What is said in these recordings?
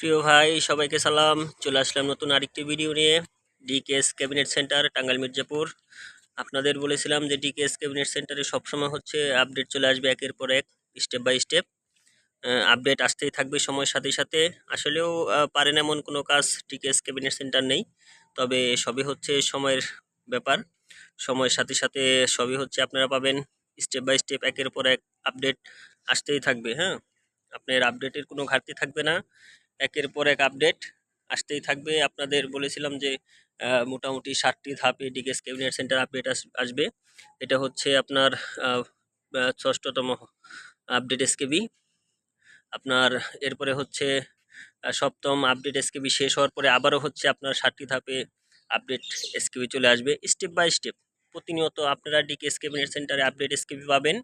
প্রিয় ভাই, সবাইকে সালাম। চলে আসলাম নতুন আরেকটি ভিডিও নিয়ে। DKS cabinet centre Tangail Mirzapur. আপনাদের বলেছিলাম যে ডিকেএস ক্যাবিনেট সেন্টারে সবসময় হচ্ছে আপডেট চলে আসবে একের পর এক স্টেপ বাই স্টেপ আপডেট আসতেই থাকবে সময়ের সাথে সাথে। আসলেও পারেন এমন কোনো কাজ ডিকেএস ক্যাবিনেট সেন্টার নেই। তবে সবই হচ্ছে সময়ের ব্যাপার। সময়ের সাথে সাথে সবই হচ্ছে আপনারা পাবেন। স্টেপ বাই স্টেপ একের পর এক আপডেট আসতেই থাকবে হ্যাঁ? আপনার আপডেটের কোনো ঘাটতি থাকবে না। একের পর এক আপডেট আসতেই থাকবে। আপনাদের বলেছিলাম যে মোটামুটি ষাটটি ধাপে ডিকেস ক্যাবিনেট সেন্টার আপডেট আসবে। এটা হচ্ছে আপনার ষষ্ঠতম আপডেট এসকেবি আপনার এরপরে হচ্ছে সপ্তম আপডেট এসকেবি শেষ হওয়ার পরে আবারও হচ্ছে আপনার ষাটটি ধাপে আপডেট এসকেবি চলে আসবে। স্টেপ বাই স্টেপ প্রতিনিয়ত আপনারা ডিকেএস ক্যাবিনেট সেন্টারে আপডেট এসকেবি পাবেন।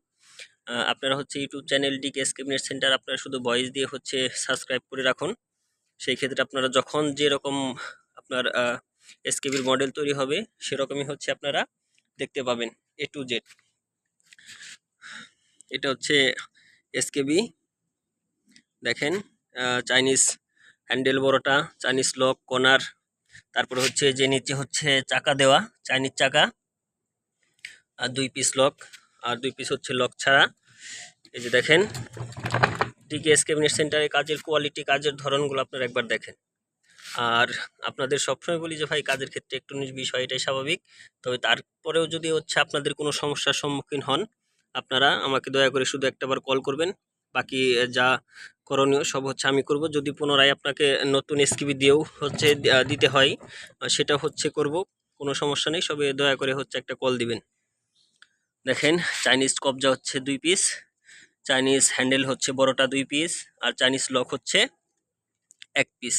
আপনারা হচ্ছে YouTube channel DKS cabinet centre আপনারা শুধু ভয়েস দিয়ে হচ্ছে সাবস্ক্রাইব করে রাখুন। সেই ক্ষেত্রে আপনারা যখন যেরকম আপনার এসকেবির মডেল তৈরি হবে, সেরকমই হচ্ছে আপনারা দেখতে পাবেন এ টু জেড এটা হচ্ছে এসকেবি দেখেন চাইনিজ হ্যান্ডেল বড়টা চাইনিজ লক কর্নার তারপরে হচ্ছে যে নিচে হচ্ছে চাকা দেওয়া চাইনিজ চাকা। আর দুই পিস লক আর দুই পিস হচ্ছে লক ছাড়া। এই যে দেখেন ডিকেএস ক্যাবিনেট সেন্টারে কাজের কোয়ালিটি কাজের ধরনগুলো আপনারা একবার দেখেন। আর আপনাদের সবসময় বলি যে, ভাই, কাজের ক্ষেত্রে একটু বিষয় এটাই স্বাভাবিক। তবে তারপরেও যদি হচ্ছে আপনাদের কোনো সমস্যার সম্মুখীন হন, আপনারা আমাকে দয়া করে শুধু একটাবার কল করবেন। বাকি যা করণীয় সব হচ্ছে আমি করব। যদি পুনরায় আপনাকে নতুন এসকিবি দিয়েও হচ্ছে দিতে হয় সেটা হচ্ছে করব। কোনো সমস্যা নেই। সবে দয়া করে হচ্ছে একটা কল দিবেন। দেখেন চাইনিজ কবজা হচ্ছে দুই পিস চাইনিজ হ্যান্ডেল হচ্ছে বড়টা দুই পিস আর চাইনিজ লক হচ্ছে এক পিস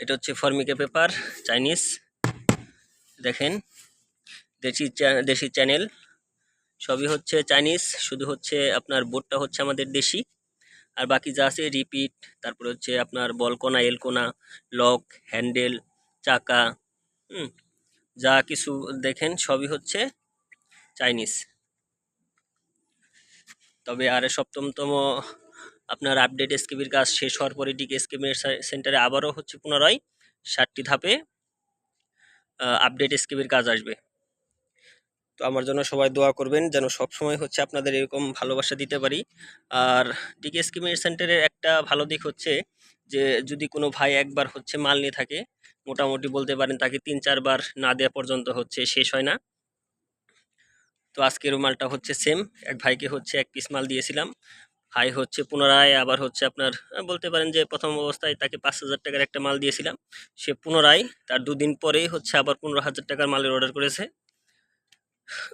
এটা হচ্ছে ফর্মিকা পেপার চাইনিজ দেখেন, দেশি দেশি চ্যানেল সবই হচ্ছে চাইনিজ শুধু হচ্ছে আপনার বোর্ডটা হচ্ছে আমাদের দেশি। আর বাকি যা আছে রিপিট তারপরে হচ্ছে আপনার বলকোনা এলকোনা লক হ্যান্ডেল চাকা, হুম, যা কিছু দেখেন সবই হচ্ছে চাইনিজ তবে আর সপ্তমতম আপনার আপডেট এসকেবির কাজ শেষ হওয়ার পরে ডিকে এসকেবির সেন্টারে আবারও হচ্ছে পুনরায় ষাটটি ধাপে আপডেট এসকেবির কাজ আসবে। তো আমার জন্য সবাই দোয়া করবেন যেন সব সময় হচ্ছে আপনাদের এরকম ভালোবাসা দিতে পারি। আর ডিকে স্কিমের সেন্টারের একটা ভালো দিক হচ্ছে যে, যদি কোনো ভাই একবার হচ্ছে মাল নিয়ে থাকে, মোটামুটি বলতে পারেন তাকে তিন চারবার না দেওয়া পর্যন্ত হচ্ছে, শেষ হয় না। তো আজকের মালটা হচ্ছে সেম এক ভাইকে হচ্ছে এক পিস মাল দিয়েছিলাম। ভাই হচ্ছে পুনরায় আবার হচ্ছে আপনার বলতে পারেন যে প্রথম অবস্থায় তাকে পাঁচ হাজার টাকার একটা মাল দিয়েছিলাম। সে পুনরায় তার দুদিন পরেই হচ্ছে আবার পনেরো হাজার টাকার মালের অর্ডার করেছে।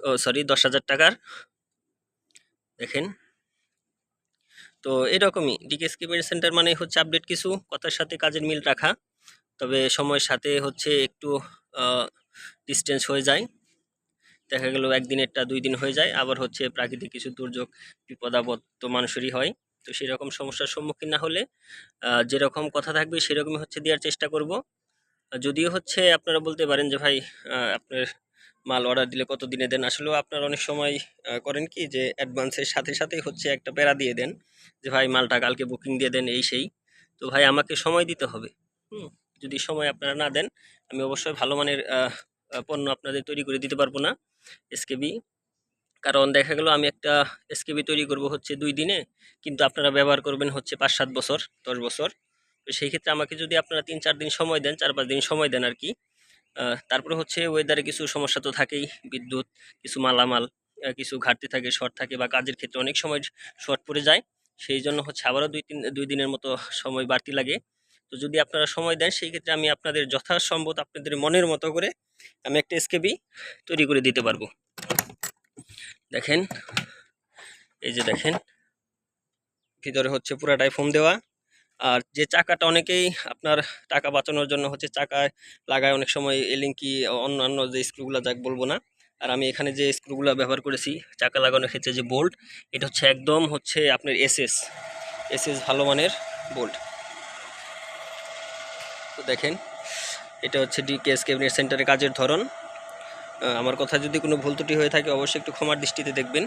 ও সরি দশ হাজার টাকার। দেখেন। তো এরকমই ডিকেএস পেমেন্ট সেন্টার মানে হচ্ছে আপডেট কিছু, কথার সাথে কাজের মিল রাখা। তবে সময়ের সাথে হচ্ছে একটু ডিস্টেন্স হয়ে যায়। দেখা গেল একদিনেরটা দুই দিন হয়ে যায়, আবার হচ্ছে প্রাকৃতিক কিছু দুর্যোগ বিপদ আপদ তো মানুষেরই হয়। তো সেরকম সমস্যার সম্মুখীন না হলে যেরকম কথা থাকবে সেরকমই হচ্ছে দেওয়ার চেষ্টা করব। যদিও হচ্ছে আপনারা বলতে পারেন যে, ভাই আপনার মাল অর্ডার দিলে কত দিনে? দেন আসলেও আপনার অনেক সময় করেন কি যে অ্যাডভান্সের সাথে সাথেই হচ্ছে একটা প্যারা দিয়ে দেন যে, ভাই, মালটা কালকে বুকিং দিয়ে দেন, এই সেই। তো ভাই, আমাকে সময় দিতে হবে। হুম, যদি সময় আপনারা না দেন, আমি অবশ্যই ভালো মানের পণ্য আপনাদের তৈরি করে দিতে পারব না এসকেবি কারণ দেখা গেল আমি একটা এসকেবি তৈরি করব হচ্ছে দুই দিনে, কিন্তু আপনারা ব্যবহার করবেন হচ্ছে পাঁচ সাত বছর, দশ বছর। তো সেই ক্ষেত্রে আমাকে যদি আপনারা তিন চার দিন সময় দেন, চার পাঁচ দিন সময় দেন আর কি। তারপরে হচ্ছে ওয়েদারে কিছু সমস্যা তো থাকেই, বিদ্যুৎ, কিছু মালামাল কিছু ঘাটতি থাকে শর্ট থাকে বা কাজের ক্ষেত্রে অনেক সময় শর্ট পড়ে যায়। সেই জন্য হচ্ছে আবারও দুই তিন, দুই দিনের মতো সময় বাড়তি লাগে। তো যদি আপনারা সময় দেন, সেই ক্ষেত্রে আমি আপনাদের যথাসম্ভব আপনাদের মনের মতো করে আমি একটা এসকেবি তৈরি করে দিতে পারব। দেখেন, এই যে দেখেন, ভিতরে হচ্ছে পুরাটাই ফোম দেওয়া। আর যে চাকাটা অনেকেই আপনার টাকা বাঁচানোর জন্য হচ্ছে চাকায় লাগায়, অনেক সময় এলিঙ্কি অন্যান্য যে স্ক্রুগুলো যাক বলব না। আর আমি এখানে যে স্ক্রুগুলো ব্যবহার করেছি, চাকা লাগানোর ক্ষেত্রে যে বোল্ট এটা হচ্ছে একদম হচ্ছে আপনার এসএস এসএস ভালো মানের বোল্ট তো দেখেন, এটা হচ্ছে ডিকেএস ক্যাবিনেট সেন্টারের কাজের ধরন। আমার কথা যদি কোনো ভুল ত্রুটি হয়ে থাকে, অবশ্যই একটু ক্ষমার দৃষ্টিতে দেখবেন।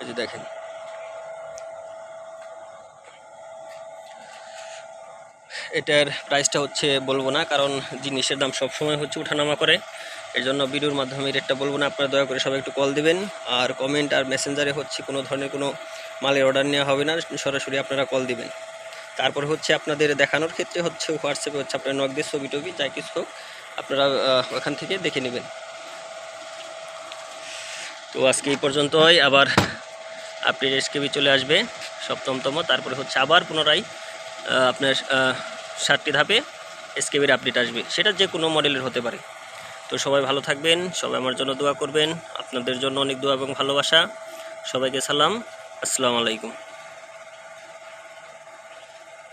এই যে দেখেন। এটার প্রাইসটা হচ্ছে বলব না, কারণ জিনিসের দাম সবসময় হচ্ছে ওঠানামা করে। এর জন্য ভিডিওর মাধ্যমে রেটটা বলব না, আপনারা দয়া করে সবাই একটু কল দিবেন। আর কমেন্ট আর মেসেঞ্জারে হচ্ছে কোনো ধরনের কোনো মালের অর্ডার নেওয়া হবে না, সরাসরি আপনারা কল দিবেন। তারপর হচ্ছে আপনাদের দেখানোর ক্ষেত্রে হচ্ছে হোয়াটসঅ্যাপে হচ্ছে আপনার নক দিয়ে ছবি টবি যাই কিছু হোক, আপনারা ওখান থেকে দেখে নেবেন। তো আজকে এই পর্যন্তই। আবার আপডেট এসকেবি চলে আসবে সপ্তমতম। তারপরে হচ্ছে আবার পুনরায় আপনার ষাটটি ধাপে এসকেবির আপডেট আসবে। সেটা যে কোনো মডেলের হতে পারে। তো সবাই ভালো থাকবেন, সবাই আমার জন্য দোয়া করবেন। আপনাদের জন্য অনেক দোয়া এবং ভালোবাসা। সবাইকে সালাম। আসসালামু আলাইকুম।